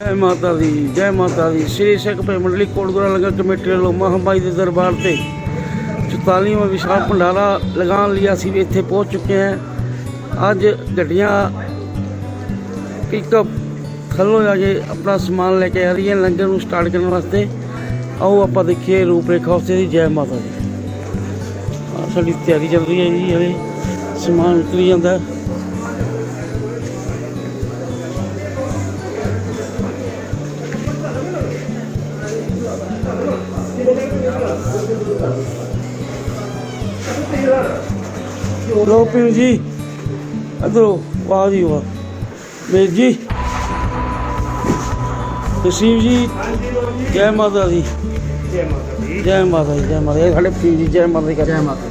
ਜੈ ਮਾਤਾ ਦੀ, ਜੈ ਮਾਤਾ ਦੀ। ਸ੍ਰੀ ਸਿੱਖ ਮੰਡਲੀ ਕੋਟਗੁਰਾ ਲੰਗਰ ਕਮੇਟੀ ਵੱਲੋਂ ਮਹਾਮਾਈ ਦੇ ਦਰਬਾਰ ਤੇ 44ਵਾਂ ਵਿਸ਼ਾਲ ਭੰਡਾਰਾ ਲਗਾਉਣ ਲਈ ਅਸੀਂ ਇੱਥੇ ਪਹੁੰਚ ਚੁੱਕੇ ਹਾਂ। ਅੱਜ ਗੱਡੀਆਂ ਪਿਕਅਪ ਖੱਲੋ ਜਾ ਕੇ ਆਪਣਾ ਸਮਾਨ ਲੈ ਕੇ ਆ ਰਹੀਆਂ ਲੰਗਰ ਨੂੰ ਸਟਾਰਟ ਕਰਨ ਵਾਸਤੇ। ਆਓ ਆਪਾਂ ਦੇਖੀਏ ਰੂਪਰੇਖਾ ਉਸੇ ਦੀ ਜੈ ਮਾਤਾ ਦੀ। ਸਾਡੀ ਤਿਆਰੀ ਚੱਲ ਰਹੀ ਹੈ ਜੀ, ਹਲੇ ਸਮਾਨ ਨਿਕਲੀ ਜਾਂਦਾ। ਲੋ ਪੀਰ ਜੀ ਅਦਰੋ ਵਾਹ ਜੀ ਵਾਹ। ਮੇਰ ਜੀ ਤਸੀਮ ਜੀ, ਜੈ ਮਾਤਾ ਦੀ। ਜੈ ਮਾਤਾ ਦੀ, ਜੈ ਮਾਤਾ ਦੀ। ਜੈ ਮਾਤਾ ਸਾਡੇ ਪੀਰ ਜੀ, ਜੈ ਮਾਤਾ ਦੀ ਜੈ ਮਾਤਾ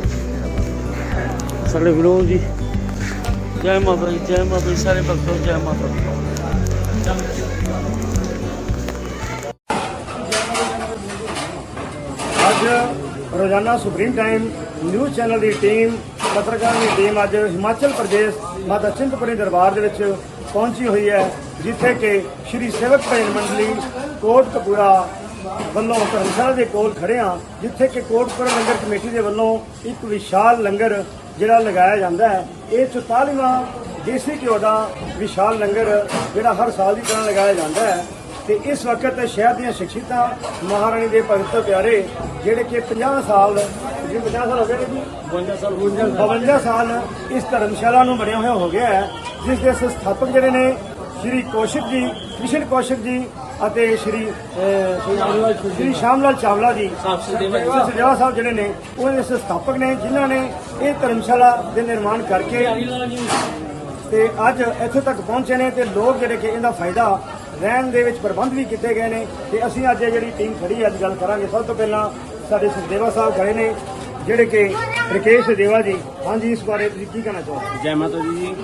ਸਾਡੇ ਵਿਰੋਧ ਜੀ, ਜੈ ਮਾਤਾ ਦੀ, ਜੈ ਮਾਤਾ ਦੀ, ਸਾਰੇ ਭਗਤੋ ਜੈ ਮਾਤਾ ਦੀ। ਅੱਜ ਰੋਜ਼ਾਨਾ ਸੁਪਰੀਮ ਟਾਈਮ ਨਿਊਜ਼ ਚੈਨਲ ਦੀ ਟੀਮ ਪੱਤਰਕਾਰ ਦੀ ਟੀਮ ਅੱਜ ਹਿਮਾਚਲ ਪ੍ਰਦੇਸ਼, ਮਾਤਾ ਚਿੰਤਪੁਰਨੀ ਦਰਬਾਰ ਦੇ ਵਿੱਚ ਪਹੁੰਚੀ ਹੋਈ ਹੈ, ਜਿੱਥੇ ਕਿ ਸ਼੍ਰੀ ਸੇਵਕ ਭਜਨ ਮੰਡਲੀ ਕੋਟ ਕਪੂਰਾ ਵੱਲੋਂ ਧਰਮਸ਼ਾਲਾ ਦੇ ਕੋਲ ਖੜੇ ਹਾਂ, ਜਿੱਥੇ ਕਿ ਕੋਟਪੁਰਾ ਲੰਗਰ ਕਮੇਟੀ ਦੇ ਵੱਲੋਂ ਇੱਕ ਵਿਸ਼ਾਲ ਲੰਗਰ ਜਿਹੜਾ ਲਗਾਇਆ ਜਾਂਦਾ ਹੈ। ਇਹ 44ਵਾਂ ਦੇਸੀ ਘਿਓ ਦਾ ਵਿਸ਼ਾਲ ਲੰਗਰ ਜਿਹੜਾ ਹਰ ਸਾਲ ਦੀ ਤਰ੍ਹਾਂ ਲਗਾਇਆ ਜਾਂਦਾ ਹੈ। ਤੇ ਇਸ ਵਕਤ ਸ਼ਹਿਰ ਦੀਆਂ ਸ਼ਖਸੀਅਤਾਂ ਮਹਾਰਾਣੀ ਦੇ ਭਗਤ ਪਿਆਰੇ ਜਿਹੜੇ ਕਿ 50 ਸਾਲ ਜੀ 50 ਸਾਲ ਹੋ ਗਏ ਨੇ ਜੀ? 52 ਸਾਲ 52 ਸਾਲ। ਇਸ ਧਰਮਸ਼ਾਲਾ ਨੂੰ ਬਣਿਆ ਹੋਇਆ ਹੋ ਗਿਆ ਹੈ ਜਿਸ ਦੇ ਸੰਸਥਾਪਕ ਜਿਹੜੇ ਨੇ ਸ਼੍ਰੀ ਕੌਸ਼ਿਕ ਜੀ ਕ੍ਰਿਸ਼ਨ ਕੌਸ਼ਿਕ ਜੀ ਅਤੇ ਸ਼੍ਰੀ ਸ਼੍ਰੀ ਸ਼ਾਮਲਾਲ ਚਾਵਲਾ ਜੀ। ਸਚਦੇਵਾ ਸਾਹਿਬ ਜਿਹੜੇ ਨੇ ਉਹਨਾਂ ਦੇ ਸੰਸਥਾਪਕ ਨੇ ਜਿਨ੍ਹਾਂ ਨੇ ਇਹ ਧਰਮਸ਼ਾਲਾ ਦੇ ਨਿਰਮਾਣ ਕਰਕੇ ਤੇ ਅੱਜ ਇੱਥੇ ਤੱਕ ਪਹੁੰਚੇ ਨੇ ਤੇ ਲੋਕ ਜਿਹੜੇ ਕਿ ਇਹਦਾ ਫਾਇਦਾ ਰਹਿਣ ਦੇ ਵਿੱਚ ਪ੍ਰਬੰਧ ਵੀ ਕੀਤੇ ਗਏ ਨੇ ਤੇ ਅਸੀਂ ਅੱਜ ਇਹ ਜਿਹੜੀ ਟੀਮ ਖੜੀ ਹੈ, ਅੱਜ ਗੱਲ ਕਰਾਂਗੇ। ਸਭ ਤੋਂ ਪਹਿਲਾਂ ਸਾਡੇ ਸੁਖਦੇਵਾ ਸਾਹਿਬ ਖੜੇ ਨੇ ਜਿਹੜੇ ਕਿ ਰਕੇਸ਼ ਦੇਵਾ ਜੀ। ਹਾਂਜੀ ਇਸ ਬਾਰੇ ਤੁਸੀਂ ਕੀ ਕਹਿਣਾ ਚਾਹੋਗੇ? ਜੈ ਮਾਤਾ ਦੀ ਜੀ।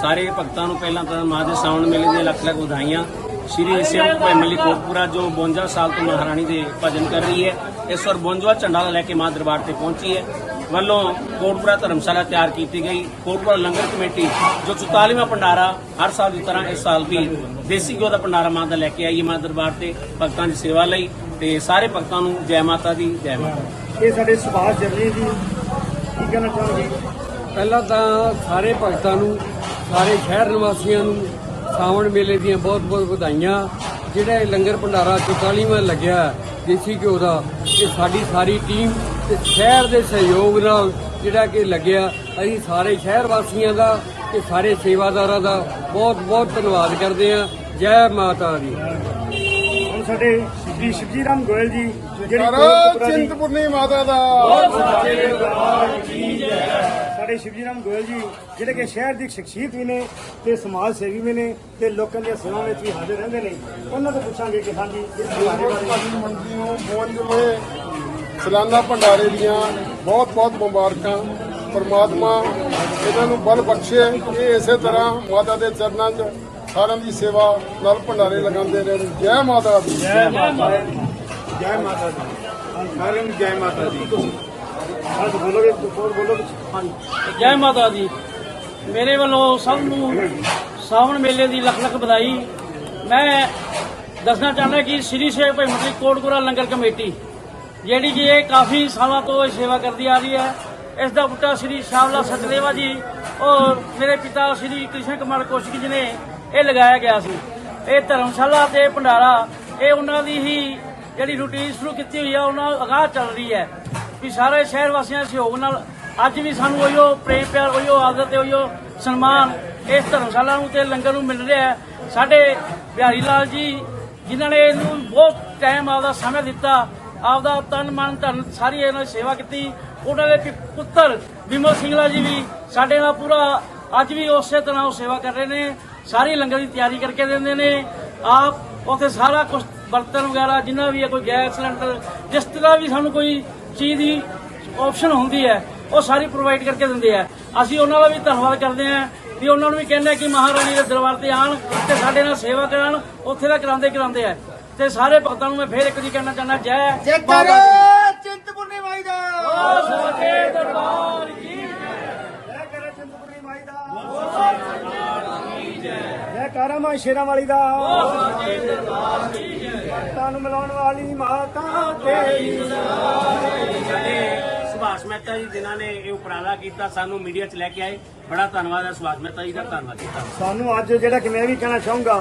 ਸਾਰੇ ਭਗਤਾਂ ਨੂੰ ਪਹਿਲਾਂ ਤਾਂ ਮਾਂ ਦੇ ਸਾਉਣ ਮੇਲੇ ਦੀਆਂ ਲੱਖ ਲੱਖ ਵਧਾਈਆਂ। ਸ਼੍ਰੀ ਸੇਵਕ ਭਾਈ ਮੱਲੀ ਕੋਟਪੁਰਾ ਜੋ 52 ਸਾਲ ਤੋਂ ਮਹਾਰਾਣੀ ਦੇ ਭਜਨ ਕਰ ਰਹੀ ਹੈ। ਇਸ ਵਾਰ 52ਵਾਂ ਝੰਡਾ ਲੈ ਕੇ ਮਾਂ ਦਰਬਾਰ ਤੇ ਪਹੁੰਚੀ ਹੈ। ਵੱਲੋਂ ਕੋਟਪੁਰਾ ਧਰਮਸ਼ਾਲਾ ਤਿਆਰ ਕੀਤੀ ਗਈ। ਕੋਟਪੁਰਾ ਲੰਗਰ ਕਮੇਟੀ ਜੋ 44ਵਾਂ ਭੰਡਾਰਾ ਹਰ ਸਾਲ ਦੀ ਤਰ੍ਹਾਂ ਇਸ ਸਾਲ ਵੀ ਦੇਸੀ ਘਿਓ ਦਾ ਭੰਡਾਰਾ ਮਾਂ ਦਾ ਲੈ ਕੇ ਆਈ ਹੈ ਮਾਂ ਦਰਬਾਰ ਤੇ ਭਗਤਾਂ ਦੀ ਸੇਵਾ ਲਈ ਤੇ ਸਾਰੇ ਭਗਤਾਂ ਨੂੰ ਜੈ ਮਾਤਾ ਦੀ ਜੈ ਮਾਤਾ ਇਹ ਸਾਡੇ ਸੁਭਾਸ਼ ਜਰਨੀ ਜੀ ਕੀ ਕਹਿਣਾ ਚਾਹੋਗੇ? ਪਹਿਲਾਂ ਤਾਂ ਸਾਰੇ ਭਗਤਾਂ ਨੂੰ ਸਾਰੇ ਸ਼ਹਿਰ ਨਿਵਾਸੀਆਂ ਨੂੰ ਸਾਵਣ ਮੇਲੇ ਦੀਆਂ ਬਹੁਤ-ਬਹੁਤ ਵਧਾਈਆਂ। ਜਿਹੜਾ ਇਹ ਲੰਗਰ ਭੰਡਾਰਾ 44ਵਾਂ ਲੱਗਿਆ ਹੈ, ਦੇਸੀ ਘਿਓ ਦਾ ਇਹ ਸਾਡੀ ਸਾਰੀ ਟੀਮ ਤੇ ਸ਼ਹਿਰ ਦੇ ਸਹਿਯੋਗ ਨਾਲ ਜਿਹੜਾ ਕਿ ਲੱਗਿਆ। ਅਸੀਂ ਸਾਰੇ ਸ਼ਹਿਰ ਵਾਸੀਆਂ ਦਾ ਤੇ ਸਾਰੇ ਸੇਵਾਦਾਰਾਂ ਦਾ ਬਹੁਤ-ਬਹੁਤ ਧੰਨਵਾਦ ਕਰਦੇ ਹਾਂ। ਜੈ ਮਾਤਾ ਦੀ। ਹੁਣ ਸਾਡੇ ਸ਼੍ਰੀ ਸ਼ਿਵਜੀ ਰਾਮ ਗੋਇਲ ਜੀ ਜਿਹੜੀ ਕਰੋ ਕੋਟਕਪੂਰਾ ਦੀ ਚਿੰਤਪੁਰਨੀ ਮਾਤਾ ਦਾ। ਸਾਡੇ ਸ਼ਿਵਜੀ ਰਾਮ ਗੋਇਲ ਜੀ ਜਿਹੜੇ ਕਿ ਸ਼ਹਿਰ ਦੀ ਇੱਕ ਸ਼ਖਸੀਅਤ ਵੀ ਨੇ ਤੇ ਸਮਾਜ ਸੇਵੀ ਵੀ ਨੇ ਤੇ ਲੋਕਾਂ ਦੀਆਂ ਸੇਵਾਵਾਂ ਵਿੱਚ ਵੀ ਹਾਜ਼ਰ ਰਹਿੰਦੇ ਨੇ। ਉਹਨਾਂ ਤੋਂ ਪੁੱਛਾਂਗੇ ਕਿ ਹਾਂਜੀ ਇਸ ਬਾਰੇ ਭਾਜੀ ਮੰਡੀ ਨੂੰ ਪਹੁੰਚਵੇਂ ਸਾਲਾਨਾ ਭੰਡਾਰੇ ਦੀਆਂ ਬਹੁਤ ਬਹੁਤ ਮੁਬਾਰਕਾਂ। ਪਰਮਾਤਮਾ ਇਹਨਾਂ ਨੂੰ ਬਲ ਬਖਸ਼ੇ। ਇਹ ਇਸੇ ਤਰ੍ਹਾਂ ਮਾਤਾ ਦੇ ਚਰਨਾਂ 'ਚ ਸਾਰਿਆਂ ਦੀ ਸੇਵਾ ਨਾਲ ਭੰਡਾਰੇ ਲਗਾਉਂਦੇ ਰਹਿਣ ਜੈ ਮਾਤਾ ਦੀ। ਜੈ ਮਾਤਾ ਦੀ। ਜੈ ਮਾਤਾ ਦੀ। ਸਾਰਿਆਂ ਨੂੰ ਜੈ ਮਾਤਾ ਦੀ। ਅੱਜ ਬੋਲੋਗੇ ਹੋਰ ਬੋਲੋਗੇ? ਹਾਂਜੀ। ਜੈ ਮਾਤਾ ਦੀ। ਮੇਰੇ ਵੱਲੋਂ ਸਭ ਨੂੰ ਸਾਵਣ ਮੇਲੇ ਦੀ ਲੱਖ ਲੱਖ ਵਧਾਈ। ਮੈਂ ਦੱਸਣਾ ਚਾਹੁੰਦਾ ਕਿ ਸ੍ਰੀ ਸੇਵ ਭਾਈ ਮੰਡਲੀ ਕੋਟਪੁਰਾ ਲੰਗਰ ਕਮੇਟੀ, ਜਿਹੜੀ ਕਿ ਇਹ ਕਾਫੀ ਸਾਲਾਂ ਤੋਂ ਇਹ ਸੇਵਾ ਕਰਦੀ ਆ ਰਹੀ ਹੈ, ਇਸ ਦਾ ਬੁੱਟਾ ਸ੍ਰੀ ਸ਼ਾਮਲਾ ਸਤਦੇਵਾ ਜੀ ਔਰ ਮੇਰੇ ਪਿਤਾ ਸ੍ਰੀ ਕ੍ਰਿਸ਼ਨ ਕੁਮਾਰ ਕੌਸ਼ਿਕ ਜੀ ਨੇ ਇਹ ਲਗਾਇਆ ਗਿਆ ਸੀ। ਇਹ ਧਰਮਸ਼ਾਲਾ ਤੇ ਭੰਡਾਰਾ, ਇਹ ਉਹਨਾਂ ਦੀ ਹੀ ਜਿਹੜੀ ਰੂਟੀਨ ਸ਼ੁਰੂ ਕੀਤੀ ਹੋਈ ਆ, ਉਹਨਾਂ ਅਗਾਹ ਚੱਲ ਰਹੀ ਹੈ। ਵੀ ਸਾਰੇ ਸ਼ਹਿਰ ਵਾਸੀਆਂ ਦੇ ਸਹਿਯੋਗ ਨਾਲ ਅੱਜ ਵੀ ਸਾਨੂੰ ਉਹੀਓ ਪ੍ਰੇਮ ਪਿਆਰ ਉਹੀਓ ਆਦਰ ਤੇ ਉਹੀਓ ਸਨਮਾਨ ਇਸ ਧਰਮਸ਼ਾਲਾ ਨੂੰ ਤੇ ਲੰਗਰ ਨੂੰ ਮਿਲ ਰਿਹਾ ਹੈ। ਸਾਡੇ ਬਿਹਾਰੀ ਲਾਲ ਜੀ, ਜਿਨ੍ਹਾਂ ਨੇ ਇਹਨੂੰ ਬਹੁਤ ਟਾਈਮ ਆਪਦਾ ਸਮਾਂ ਦਿੱਤਾ, ਆਪਦਾ ਤਨ, ਮਨ, ਧਨ ਸਾਰੀ ਇਹਨਾਂ ਦੀ ਸੇਵਾ ਕੀਤੀ। ਉਹਨਾਂ ਦੇ ਪੁੱਤਰ ਵਿਮਲ ਸਿੰਘਲਾ ਜੀ ਵੀ ਸਾਡੇ ਨਾਲ ਪੂਰਾ ਅੱਜ ਵੀ ਉਸੇ ਤਰ੍ਹਾਂ ਉਹ ਸੇਵਾ ਕਰ ਰਹੇ ਨੇ। ਸਾਰੀ ਲੰਗਰ ਦੀ ਤਿਆਰੀ ਕਰਕੇ ਦਿੰਦੇ ਨੇ। ਆਪ ਉੱਥੇ ਸਾਰਾ ਕੁਝ ਬਰਤਨ ਵਗੈਰਾ ਜਿੰਨਾ ਵੀ ਹੈ, ਕੋਈ ਗੈਸ ਸਿਲੰਡਰ, ਜਿਸ ਤਰ੍ਹਾਂ ਵੀ ਸਾਨੂੰ ਕੋਈ ਚੀਜ਼ ਦੀ ਆਪਸ਼ਨ ਹੁੰਦੀ ਹੈ ਉਹ ਸਾਰੀ ਪ੍ਰੋਵਾਈਡ ਕਰਕੇ ਦਿੰਦੇ ਆ। ਅਸੀਂ ਉਹਨਾਂ ਦਾ ਵੀ ਧੰਨਵਾਦ ਕਰਦੇ ਹਾਂ ਵੀ ਉਹਨਾਂ ਨੂੰ ਵੀ ਕਹਿੰਦੇ ਆ ਕਿ ਮਹਾਰਾਣੀ ਦੇ ਦਰਬਾਰ ਤੇ ਆਣ ਤੇ ਸਾਡੇ ਨਾਲ ਸੇਵਾ ਕਰਨ ਉੱਥੇ ਦਾ ਕਰਾਉਂਦੇ ਕਰਾਉਂਦੇ ਆ। ਤੇ ਸਾਰੇ ਭਗਤਾਂ ਨੂੰ ਮੈਂ ਫੇਰ ਇੱਕ ਵਾਰੀ ਕਹਿਣਾ ਚਾਹੁੰਦਾ ਜੈ ਜੈਕਾਰਾ ਚਿੰਤਪੁਰਨੀ ਮਾਈ ਦਾ। ਜੈ ਕਰੇ ਚਿੰਤਪੁਰਨੀ ਮਾਈ ਦਾ ਜੈਕਾਰਾ ਮਾਂ ਸ਼ੇਰਾਂ ਵਾਲੀ ਦਾ। ਤਨ ਮਿਲਾਉਣ ਵਾਲੀ ਮਾਤਾ ਤੇਰੀ। ਸੁਭਾਸ਼ ਮਹਿਤਾ ਜੀ ਜਿਨ੍ਹਾਂ ਨੇ ਇਹ ਉਪਰਾਲਾ ਕੀਤਾ ਸਾਨੂੰ ਮੀਡੀਆ 'ਚ ਲੈ ਕੇ ਆਏ। ਬੜਾ ਧੰਨਵਾਦ ਹੈ ਸੁਭਾਸ਼ ਮਹਿਤਾ ਜੀ ਦਾ ਧੰਨਵਾਦ ਕੀਤਾ। ਸਾਨੂੰ ਅੱਜ ਜਿਹੜਾ ਕਿ ਮੈਂ ਵੀ ਕਹਿਣਾ ਚਾਹੂੰਗਾ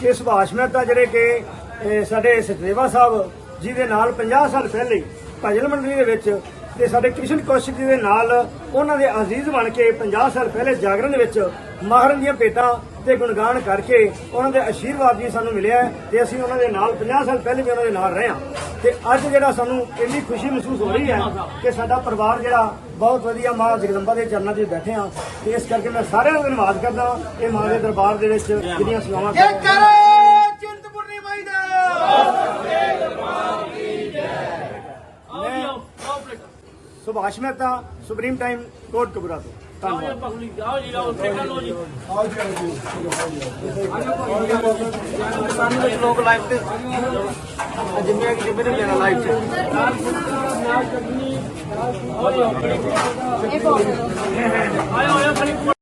ਕਿ ਸੁਭਾਸ਼ ਮਹਿਤਾ ਜਿਹੜੇ ਕਿ ਸਾਡੇ ਸਚਦੇਵਾ ਸਾਹਿਬ ਜੀ ਦੇ ਨਾਲ 50 ਸਾਲ ਪਹਿਲੇ ਭਜਨ ਮੰਡਲੀ ਦੇ ਵਿੱਚ ਤੇ ਸਾਡੇ ਕ੍ਰਿਸ਼ਨ ਕੌਸ਼ਿਕ ਜੀ ਦੇ ਨਾਲ ਉਹਨਾਂ ਦੇ ਅਜ਼ੀਜ਼ ਬਣ ਕੇ 50 ਸਾਲ ਪਹਿਲੇ ਜਾਗਰਣ ਦੇ ਵਿੱਚ ਮਹਾਰਨ ਦੀਆਂ ਭੇਟਾਂ ਤੇ ਗੁਣਗਾਨ ਕਰਕੇ ਉਹਨਾਂ ਦੇ ਆਸ਼ੀਰਵਾਦ ਜੀ ਸਾਨੂੰ ਮਿਲਿਆ ਤੇ ਅਸੀਂ ਉਹਨਾਂ ਦੇ ਨਾਲ 50 ਸਾਲ ਪਹਿਲੇ ਵੀ ਉਹਨਾਂ ਦੇ ਨਾਲ ਰਹੇ ਹਾਂ। ਤੇ ਅੱਜ ਜਿਹੜਾ ਸਾਨੂੰ ਇੰਨੀ ਖੁਸ਼ੀ ਮਹਿਸੂਸ ਹੋ ਰਹੀ ਹੈ ਕਿ ਸਾਡਾ ਪਰਿਵਾਰ ਜਿਹੜਾ ਬਹੁਤ ਵਧੀਆ ਮਾਂ ਜਗਦੰਬਾ ਦੇ ਚਰਨਾਂ 'ਚ ਬੈਠੇ ਹਾਂ ਤੇ ਇਸ ਕਰਕੇ ਮੈਂ ਸਾਰਿਆਂ ਦਾ ਧੰਨਵਾਦ ਕਰਦਾ ਇਹ ਮਾਂ ਦੇ ਦਰਬਾਰ ਦੇ ਵਿੱਚ ਜਿਹੜੀਆਂ ਸੇਵਾਵਾਂ ਆਓ ਆਓ ਪਲੇਟ ਸੁਭਾਸ਼ ਮਹਿਤਾ ਸੁਪਰੀਮ ਟਾਈਮ ਕੋਟ ਕਬੂਰਾ ਤੋਂ। ਆਓ ਜੀ ਧੰਨਵਾਦ ਪਗਲੀ ਆਓ ਜੀ ਆਓ ਪਲੇਟਾਂ ਲਓ ਜੀ। ਸਾਨੂੰ ਵਿੱਚ ਲੋਕ ਲਾਈਵ ਤੇ ਜਿੰਨੇ ਕਿ ਜਿੰਨੇ ਲੈਣਾ ਲਾਈਵ ਤੇ। ਆਓ ਜੀ ਆਓ ਪਲੇਟ।